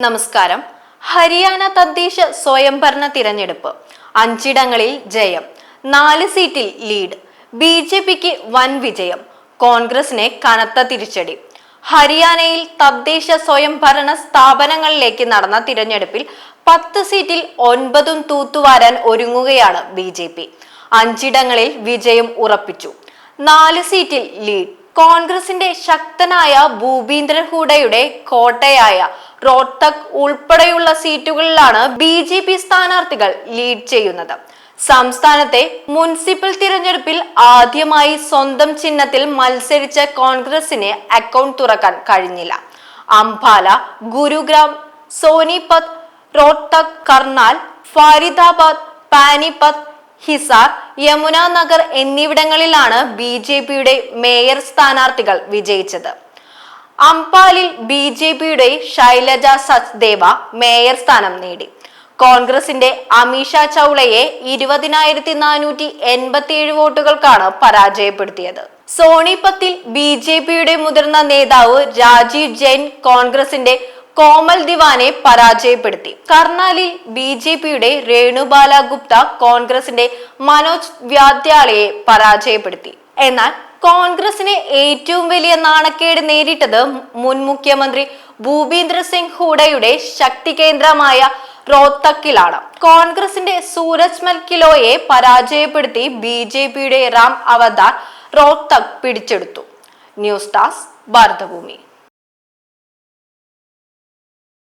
നമസ്കാരം. ഹരിയാന തദ്ദേശ സ്വയംഭരണ തിരഞ്ഞെടുപ്പ്. അഞ്ചിടങ്ങളിൽ ജയം. നാല് സീറ്റിൽ ലീഡ്. ബി ജെ പിക്ക് വൻ വിജയം. കോൺഗ്രസിനെ കനത്ത തിരിച്ചടി. ഹരിയാനയിൽ തദ്ദേശ സ്വയംഭരണ സ്ഥാപനങ്ങളിലേക്ക് നടന്ന തിരഞ്ഞെടുപ്പിൽ പത്ത് സീറ്റിൽ ഒൻപതും തൂത്തുവാരാൻ ഒരുങ്ങുകയാണ് ബി ജെ പി. അഞ്ചിടങ്ങളിൽ വിജയം ഉറപ്പിച്ചു. നാല് സീറ്റിൽ ലീഡ്. കോൺഗ്രസിന്റെ ശക്തനായ ഭൂപീന്ദ്രൻ ഹൂഡയുടെ കോട്ടയായ റോത്തക് ഉൾപ്പെടെയുള്ള സീറ്റുകളിലാണ് ബി ജെ പി സ്ഥാനാർത്ഥികൾ ലീഡ് ചെയ്യുന്നത്. സംസ്ഥാനത്തെ മുനിസിപ്പൽ തിരഞ്ഞെടുപ്പിൽ ആദ്യമായി സ്വന്തം ചിഹ്നത്തിൽ മത്സരിച്ച കോൺഗ്രസിന് അക്കൗണ്ട് തുറക്കാൻ കഴിഞ്ഞില്ല. അംബാല ഗുരുഗ്രാം സോനിപത് റോത്തക് കർണാൽ ഫാരിദാബാദ് പാനിപത് ഹിസാർ യമുന നഗർ എന്നിവിടങ്ങളിലാണ് ബി ജെ പിയുടെ മേയർ സ്ഥാനാർത്ഥികൾ വിജയിച്ചത്. അംപാലിൽ ബി ജെ പിയുടെ ശൈലജ സച്ദേവ മേയർ സ്ഥാനം നേടി. കോൺഗ്രസിന്റെ അമീഷ ചൗളയെ ഇരുപതിനായിരത്തി നാനൂറ്റി എൺപത്തി ഏഴ് വോട്ടുകൾക്കാണ് പരാജയപ്പെടുത്തിയത്. സോണിപത്തിൽ ബി ജെ പിയുടെ മുതിർന്ന നേതാവ് രാജീവ് ജെയിൻ കോൺഗ്രസിന്റെ കോമൽ ദിവാനെ പരാജയപ്പെടുത്തി. കർണാലിൽ ബി ജെ പിയുടെ രേണുബാല ഗുപ്ത കോൺഗ്രസിന്റെ മനോജ് വ്യാദ്യാലയെ പരാജയപ്പെടുത്തി. എന്നാൽ കോൺഗ്രസിന് ഏറ്റവും വലിയ നാണക്കേട് നേരിട്ടത് മുൻ മുഖ്യമന്ത്രി ഭൂപീന്ദ്ര സിംഗ് ഹൂഡയുടെ ശക്തി കേന്ദ്രമായ റോത്തക്കിലാണ്. കോൺഗ്രസിന്റെ സൂരജ് മൽക്കിലോയെ പരാജയപ്പെടുത്തി ബി ജെ പിയുടെ റാം അവതാർ റോത്തക് പിടിച്ചെടുത്തു. News desk Bharatabhoomi.